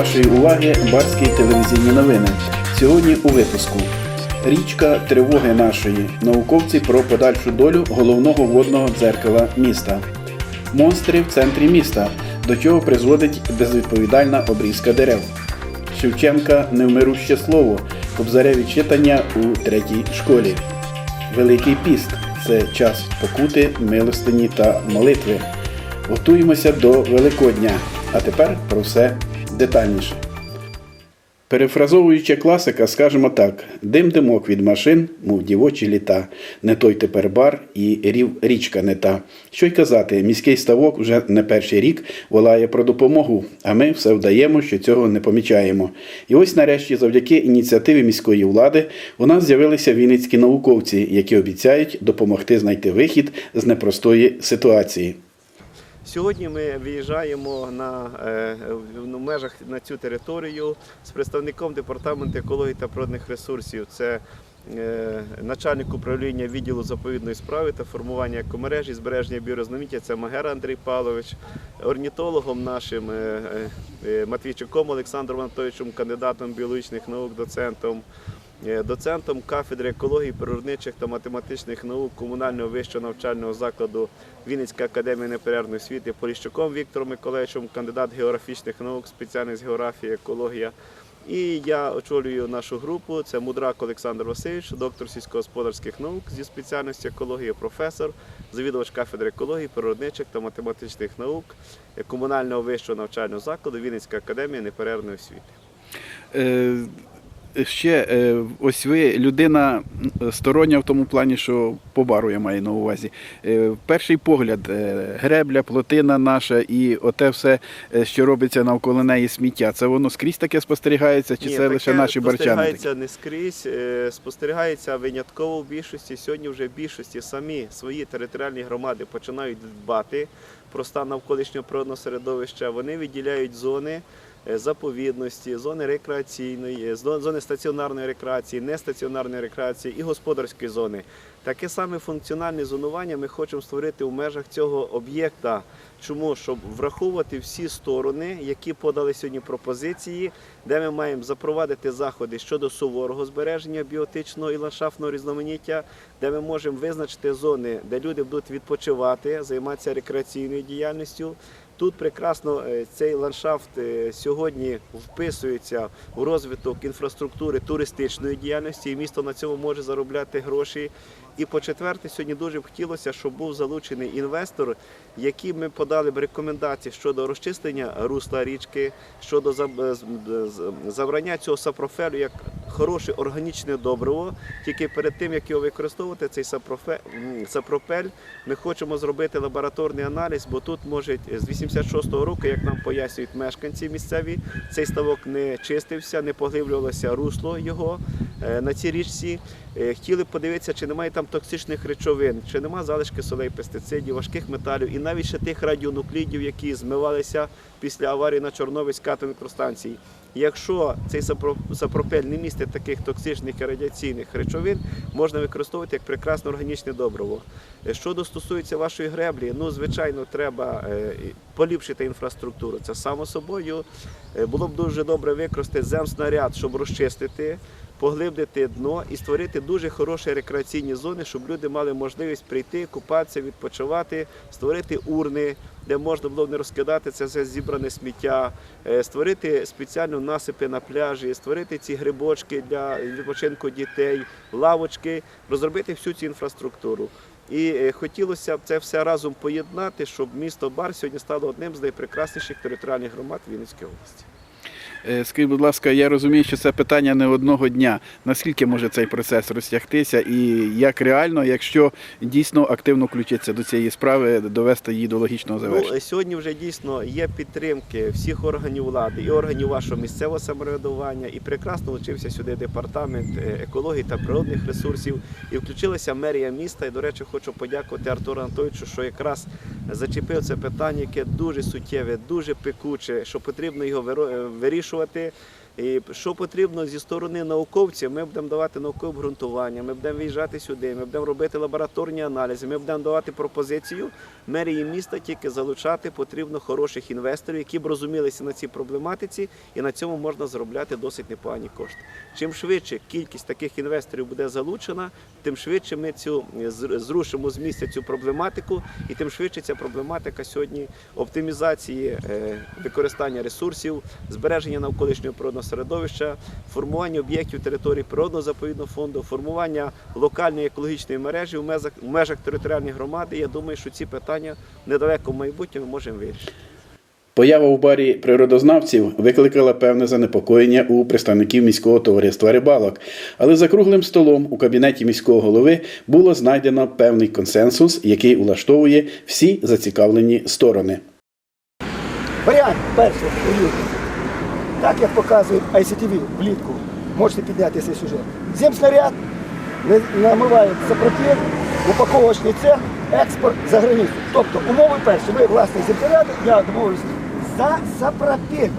вашої уваги барські телевізійні новини. Сьогодні у випуску. Річка тривоги нашої. Науковці про подальшу долю головного водного дзеркала міста. Монстри в центрі міста. До чого призводить безвідповідальна обрізка дерев. Шевченка невмируще слово. Кобзареві читання у третій школі. Великий піст це час покути, милостині та молитви. Готуємося до Великодня. А тепер про все детальніше. Перефразовуючи класика, скажемо так: дим димок від машин, мов дівочі літа, не той тепер бар і рів річка не та. Що й казати, міський ставок вже не перший рік волає про допомогу, а ми все вдаємо, що цього не помічаємо. І ось нарешті, завдяки ініціативі міської влади, у нас з'явилися вінницькі науковці, які обіцяють допомогти знайти вихід з непростої ситуації. Сьогодні ми виїжджаємо на, е, в межах на цю територію з представником департаменту екології та природних ресурсів. Це е, начальник управління відділу заповідної справи та формування екомережі, збереження біорізноманіття, це Магера Андрій Павлович, орнітологом нашим е, Матвійчуком Олександром Анатолійовичем, кандидатом біологічних наук, доцентом. Е, Доцентом кафедри екології, природничих та математичних наук комунального вищого навчального закладу Вінницька академія неперервної освіти Поліщуком Віктором Миколаївичем, кандидат географічних наук, спеціальність географія, екологія. І я очолюю нашу групу. Це Мудрак Олександр Васильович, доктор сільськогосподарських наук зі спеціальності екологія, професор, завідувач кафедри екології, природничих та математичних наук е, комунального вищого навчального закладу Вінницька академія неперервної освіти. Е, Ще е, ось ви людина стороння в тому плані, що по бару я маю на увазі. Е, Перший погляд, е, гребля, плотина наша і оте все, е, що робиться навколо неї сміття. Це воно скрізь таке спостерігається, чи Ні, це лише наші барчани? Спостерігається не скрізь, е, спостерігається винятково в більшості. Сьогодні вже в більшості самі свої територіальні громади починають дбати про стан навколишнього природного середовища. Вони виділяють зони. Е, Заповідності, зони рекреаційної, е, зони стаціонарної рекреації, нестаціонарної рекреації і господарської зони. Таке саме функціональне зонування ми хочемо створити у межах цього об'єкта. Чому? Щоб враховувати всі сторони, які подали сьогодні пропозиції, де ми маємо запровадити заходи щодо суворого збереження біотичного і ландшафтного різноманіття, де ми можемо визначити зони, де люди будуть відпочивати, займатися рекреаційною діяльністю. Тут прекрасно е, цей ландшафт е, сьогодні вписується у розвиток інфраструктури туристичної діяльності, і місто на цьому може заробляти гроші. І по четверте, сьогодні дуже б хотілося, щоб був залучений інвестор, який ми подали б рекомендації щодо розчистення русла річки, щодо з- забрання цього сапрофелю як хороше органічне добриво. Тільки перед тим, як його використовувати, цей сапрофе- м, сапропель, ми хочемо зробити лабораторний аналіз, бо тут може з 86-го року, як нам пояснюють мешканці місцеві, цей ставок не чистився, не поглиблювалося русло його е, на цій річці. Е, Хотіли б подивитися, чи немає там токсичних речовин, чи немає залишки солей, пестицидів, важких металів і навіть ще тих радіонуклідів, які змивалися після аварії на Чорнобильській атомній електростанції. Якщо цей сапро- сапропель не містить таких токсичних і радіаційних речовин, можна використовувати як прекрасне органічне добриво. Е, Щодо стосується вашої греблі, ну звичайно, треба е, поліпшити інфраструктуру. Це само собою. Було б дуже добре використати земснаряд, щоб розчистити, поглибити дно і створити дуже хороші рекреаційні зони, щоб люди мали можливість прийти, купатися, відпочивати, створити урни, де можна було не розкидати це все зібране сміття, е, створити спеціально насипи на пляжі, створити ці грибочки для відпочинку дітей, лавочки, розробити всю цю інфраструктуру. І е, хотілося б це все разом поєднати, щоб місто Бар сьогодні стало одним з найпрекрасніших територіальних громад Вінницької області. Е, Скажіть, будь ласка, я розумію, що це питання не одного дня. Наскільки може цей процес розтягтися, і як реально, якщо дійсно активно включитися до цієї справи, довести її до логічного завершення? Ну, е, сьогодні вже дійсно є підтримки всіх органів влади і органів вашого місцевого самоврядування, і прекрасно вчився сюди департамент е, екології та природних ресурсів, і включилася мерія міста. І, до речі, хочу подякувати Артуру Анатолійовичу, що якраз зачепив це питання, яке дуже суттєве, дуже пекуче, що потрібно його виро- е, вирішувати. І що потрібно зі сторони науковців, ми будемо давати наукове обґрунтування, ми будемо виїжджати сюди, ми будемо робити лабораторні аналізи, ми будемо давати пропозицію мерії міста тільки залучати потрібно хороших інвесторів, які б розумілися на цій проблематиці, і на цьому можна заробляти досить непогані кошти. Чим швидше кількість таких інвесторів буде залучена, тим швидше ми цю е, зрушимо з місця цю проблематику, і тим швидше ця проблематика сьогодні оптимізації е, використання ресурсів, збереження навколишнього природного середовища, формування об'єктів території природного заповідного фонду, формування локальної екологічної мережі в межах, в межах територіальної громади. Я думаю, що ці питання в недалекому майбутньому можемо вирішити. Поява у барі природознавців викликала певне занепокоєння у представників міського товариства рибалок. Але за круглим столом у кабінеті міського голови було знайдено певний консенсус, який улаштовує всі зацікавлені сторони. Варіант перший. Так як показує ICTV влітку, можете підняти цей сюжет. Земснаряд намиває сапротив, упаковочний цех, експорт за границю. Тобто умови перші, ви власник земснаряду, я домовлюсь за сапротив.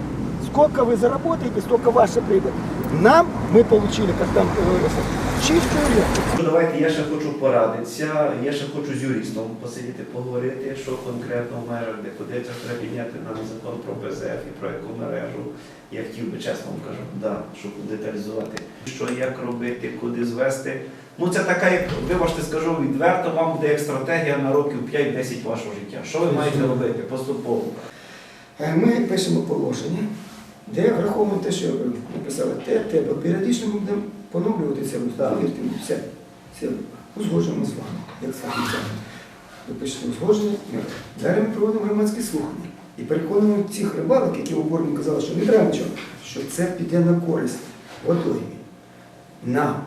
Сколько ви заработаєте, сколько ваша прибыль. Нам мы получили, как там чистую ренту. Ну, Давайте я ще хочу порадитися. Я ще хочу з юристом посидіти, поговорити, що конкретно в межах, де куди це треба підняти нам закон про БЗФ і про екомережу. Я хотів би чесно вам кажу, да, щоб деталізувати, що як робити, куди звести. Ну це така, як вибачте, скажу відверто, вам буде як стратегія на років 5-10 вашого життя. Що ви маєте робити поступово? Е, Ми пишемо положення, де враховуємо те, що ви написали, те, те, бо періодично ми будемо поновлювати це, повірте мені, все. Це узгоджуємо з вами, як саме. Ви пишете узгодження, далі ми проводимо громадські слухання. І переконуємо цих рибалок, які обороні казали, що не треба нічого, що це піде на користь водоймі, нам,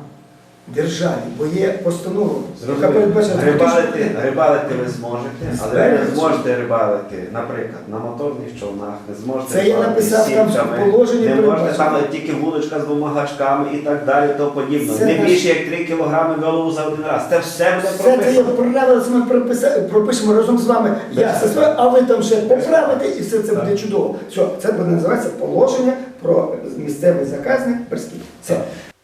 державі, бо є постанова, яка передбачена Рибалити, рибалити ви зможете, але ви не зможете рибалити, наприклад, на моторних човнах, не зможете Це я рибалити написав там сітками, в положенні не можете передбачено. там тільки вудочка з двома гачками і так далі, то подібне. Це Не наш- більше як 3 кілограми вилову за один раз. Це все буде Все це є прописано. правила, це ми прописа- пропишемо разом з вами. Я все своє, а ви там ще поправите, і все це буде чудово. Все, це буде називатися положення про місцевий заказник Перський. Все.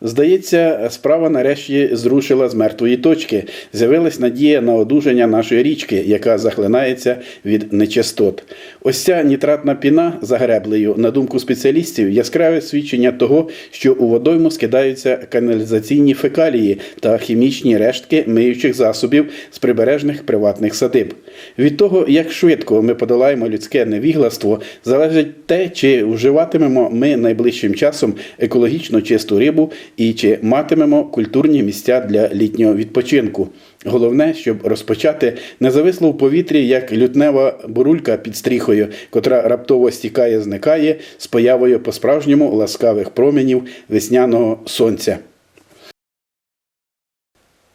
Здається, справа нарешті зрушила з мертвої точки. З'явилась надія на одужання нашої річки, яка захлинається від нечистот. Ось ця нітратна піна за греблею, на думку спеціалістів, яскраве свідчення того, що у водойму скидаються каналізаційні фекалії та хімічні рештки миючих засобів з прибережних приватних садиб. Від того, як швидко ми подолаємо людське невігластво, залежить те, чи вживатимемо ми найближчим часом екологічно чисту рибу і чи матимемо культурні місця для літнього відпочинку. Головне, щоб розпочати не зависло в повітрі, як лютнева бурулька під стріхою, котра раптово стікає, зникає з появою по-справжньому ласкавих променів весняного сонця.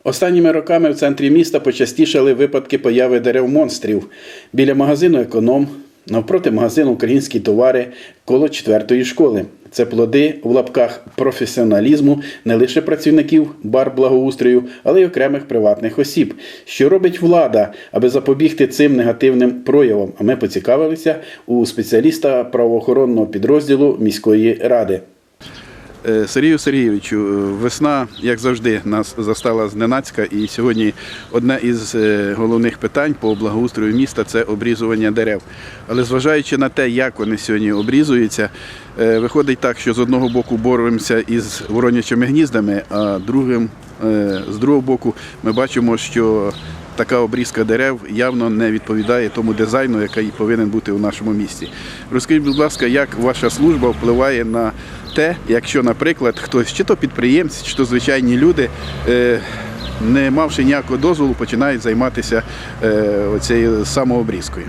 Останніми роками в центрі міста почастішали випадки появи дерев монстрів біля магазину Економ, навпроти магазину Українські товари коло четвертої школи. Це плоди в лапках професіоналізму не лише працівників бар благоустрою, але й окремих приватних осіб. Що робить влада, аби запобігти цим негативним проявам? А ми поцікавилися у спеціаліста правоохоронного підрозділу міської ради. Е, Сергію Сергійовичу, е, весна, як завжди, нас застала зненацька, і сьогодні одне із е, головних питань по благоустрою міста це обрізування дерев. Але зважаючи на те, як вони сьогодні обрізуються, виходить так, що з одного боку боремося із воронячими гніздами, а другим, з другого боку ми бачимо, що така обрізка дерев явно не відповідає тому дизайну, який повинен бути у нашому місті. Розкажіть, будь ласка, як ваша служба впливає на те, якщо, наприклад, хтось, чи то підприємці, чи то звичайні люди, е, не мавши ніякого дозволу, починають займатися е, оцією самообрізкою.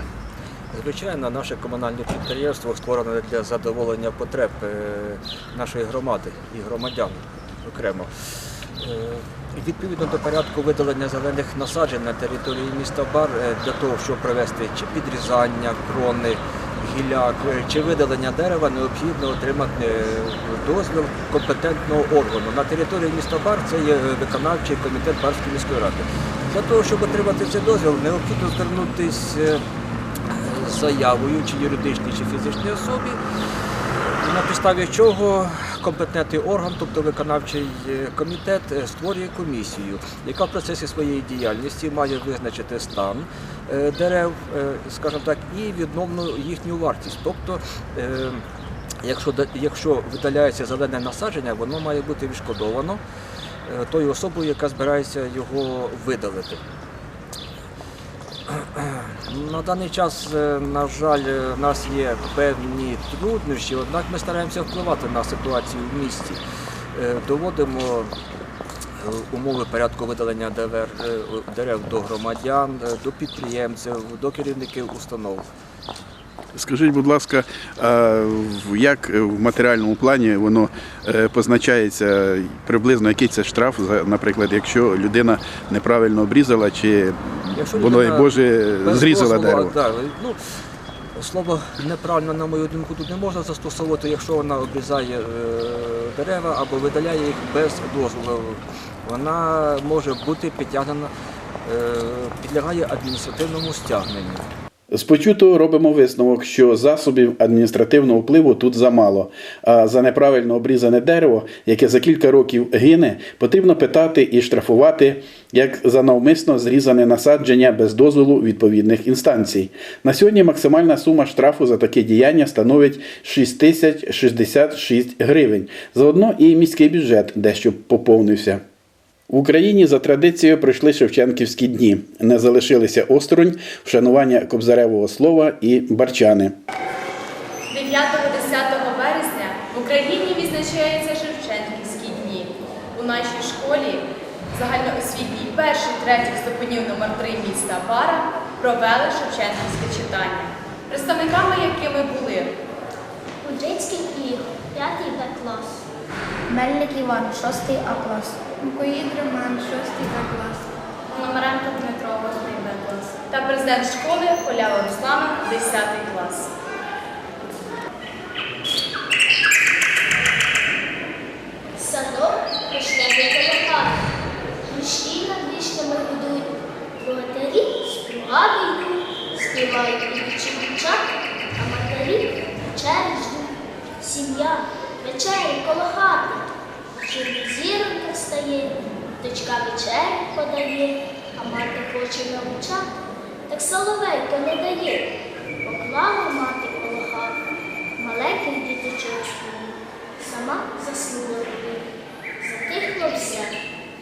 Звичайно, наше комунальне підприємство створено для задоволення потреб е, нашої громади і громадян окремо. Відповідно до порядку видалення зелених насаджень на території міста Бар для того, щоб провести чи підрізання крони, гілляк, е, чи видалення дерева, необхідно отримати е, дозвіл компетентного органу. На території міста Бар це є е, виконавчий комітет Барської міської ради. Для того, щоб отримати цей дозвіл, необхідно звернутися з заявою чи юридичній, чи фізичній особі на підставі чого компетентний орган, тобто виконавчий е, комітет, е, створює комісію, яка в процесі своєї діяльності має визначити стан е, дерев, скажімо так, і відновну їхню вартість. Тобто, якщо, якщо видаляється зелене насадження, воно має бути відшкодовано тою особою, яка збирається його видалити. На даний час, е, на жаль, у в нас є певні труднощі, однак ми стараємося впливати на ситуацію в місті. Е, Доводимо е, умови порядку видалення дерев, е, до громадян, е, до підприємців, до керівників установ. Скажіть, будь ласка, як в матеріальному плані воно е, позначається приблизно який це штраф, наприклад, якщо людина неправильно обрізала чи Якщо воно і Боже зрізала дерево? Да, ну, слово неправильно, на мою думку, тут не можна застосовувати, якщо вона обрізає е, дерева або видаляє їх без дозволу. Вона може бути підтягнена, е, підлягає адміністративному стягненню. З почутого робимо висновок, що засобів адміністративного впливу тут замало. А за неправильно обрізане дерево, яке за кілька років гине, потрібно питати і штрафувати як за навмисно зрізане насадження без дозволу відповідних інстанцій. На сьогодні максимальна сума штрафу за таке діяння становить 6066 гривень. Заодно і міський бюджет дещо поповнився. В Україні за традицією пройшли Шевченківські дні. Не залишилися осторонь вшанування кобзаревого слова і барчани. 9-10 березня в Україні відзначаються Шевченківські дні. У нашій школі загальноосвітній перший третій ступенів номер 3 міста Бара провели Шевченківське читання, представниками якими були Кудрицький Ігор, 5 Б клас. Мельник Іван, 6 А клас. Мукоїд Роман, 6 А клас. Номеренко Дмитро 8 Б клас та президент школи Полява Руслана 10 клас. Садок вишневий колокат. Мішки над вишнями гудуть. Богатирі співали співають і дівчата, а матері вечері ждуть. Сім'я вечері коло хати. Чорний зіронька стає, дочка вечері подає, а мати хоче навчати, так соловейко не дає. Поклала мати коло хати, маленьких діточок своїх, сама заснула її. Затихло все,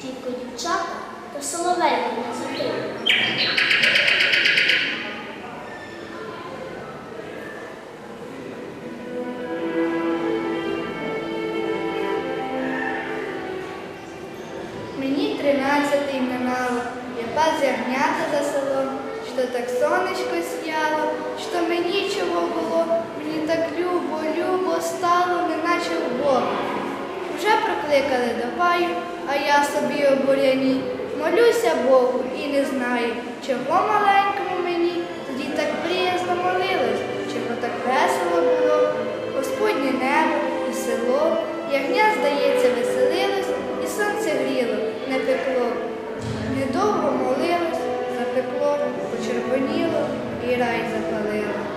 тільки дівчата та соловейко не затихло. Прокликали до паю, а я собі обуряні. Молюся Богу і не знаю, чого маленькому мені тоді так приязно молилось, чого так весело було. Господнє небо і село, ягня, здається, веселилось, і сонце гріло, не пекло. Недовго молилось, запекло, почервоніло і рай запалило.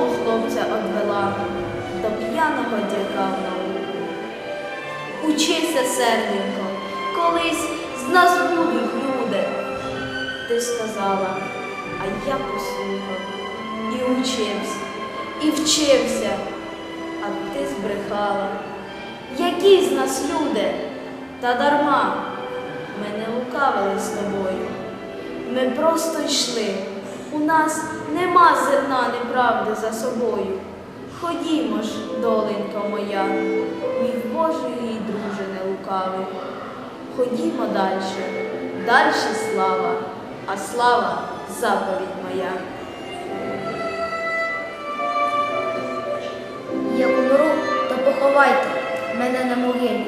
Школу хлопця одвела до п'яного дяка в науку. Учися, серденько, колись з нас будуть люди. Ти сказала, а я послухав і учився, і вчився, а ти збрехала. Які з нас люди? Та дарма ми не лукавили з тобою. Ми просто йшли. У нас нема зерна неправди за собою. Ходімо ж, доленька моя, мій Божий і друже лукавий. Ходімо далі, дальше слава, а слава заповідь моя. Як умру, то поховайте мене на могилі,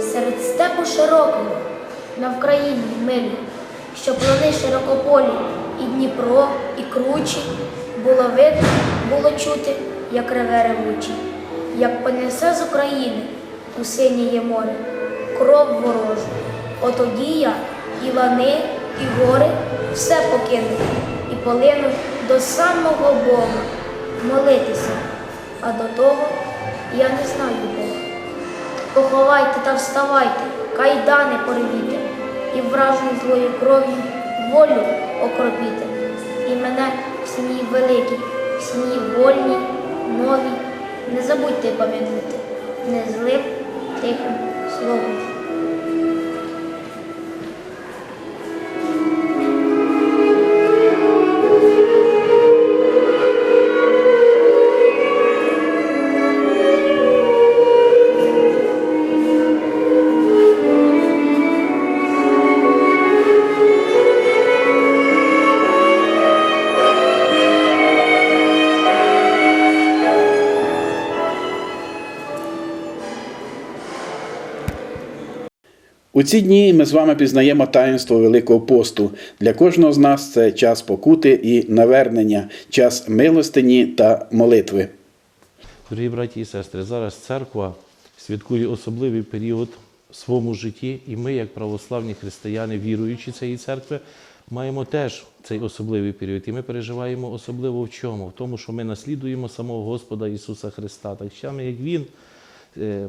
серед степу широкого, на Вкраїні милі, що плани широкополі, і Дніпро, і кручі, було видно було чути, як реве ревучий, як понесе з України у синіє море кров ворожу. Отоді я і лани, і гори все покину і полину до самого Бога молитися. А до того я не знаю Бога. Поховайте та вставайте, кайдани порвіте, і вражою злою кров'ю волю окропіте. І мене в сім'ї великій, в сім'ї вольній, новій, не забудьте пам'ятати, не злим, тихим словом. У ці дні ми з вами пізнаємо таїнство Великого посту. Для кожного з нас це час покути і навернення, час милостині та молитви. Дорогі браті і сестри, зараз церква святкує особливий період в своєму житті, і ми, як православні християни, віруючі цієї церкви, маємо теж цей особливий період. І ми переживаємо особливо в чому? В тому, що ми наслідуємо самого Господа Ісуса Христа. Так само, як Він е,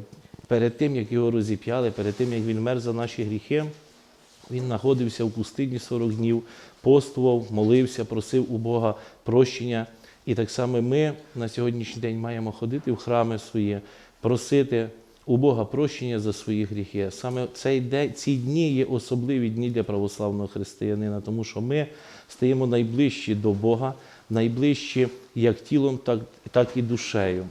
перед тим, як його розіп'яли, перед тим, як Він мер за наші гріхи, він знаходився в пустині 40 днів, постував, молився, просив у Бога прощення. І так само ми на сьогоднішній день маємо ходити в храми свої, просити у Бога прощення за свої гріхи. Саме цей день, ці дні є особливі дні для православного християнина, тому що ми стаємо найближчі до Бога, найближчі як тілом, так, так і душею.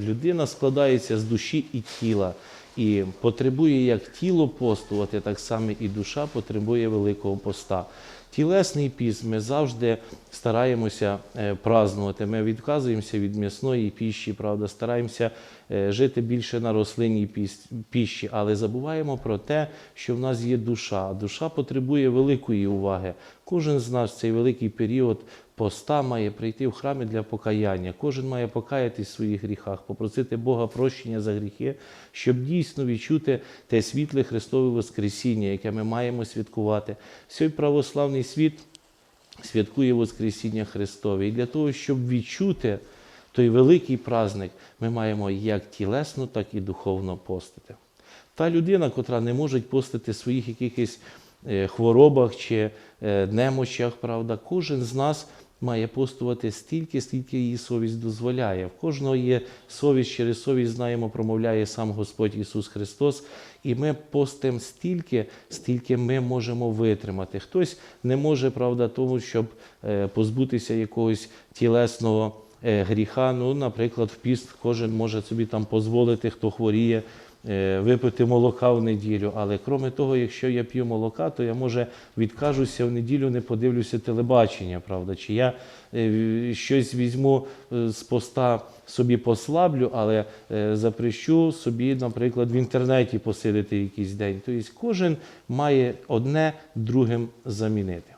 Людина складається з душі і тіла. І потребує як тіло постувати, так само і душа потребує великого поста. Тілесний піст ми завжди стараємося е, празнувати. Ми відказуємося від м'ясної піші, правда, стараємося е, жити більше на рослинній піші, але забуваємо про те, що в нас є душа. Душа потребує великої уваги. Кожен з нас цей великий період поста має прийти в храми для покаяння. Кожен має покаятись в своїх гріхах, попросити Бога прощення за гріхи, щоб дійсно відчути те світле Христове Воскресіння, яке ми маємо святкувати. Сьогодні православний світ святкує Воскресіння Христове. І для того, щоб відчути той великий праздник, ми маємо як тілесно, так і духовно постити. Та людина, котра не може постити своїх якихось е, хворобах чи е, немощах, правда, кожен з нас має постувати стільки, скільки її совість дозволяє. В кожного є совість, через совість знаємо, промовляє сам Господь Ісус Христос. І ми постимо стільки, стільки ми можемо витримати. Хтось не може, правда, тому, щоб е, позбутися якогось тілесного е, гріха. Ну, наприклад, в піст кожен може собі там дозволити, хто хворіє, випити молока в неділю. Але крім того, якщо я п'ю молока, то я може відкажуся в неділю, не подивлюся телебачення, правда? Чи я е, щось візьму е, з поста собі послаблю, але е, запрещу собі, наприклад, в інтернеті посидити якийсь день. Тобто кожен має одне другим замінити.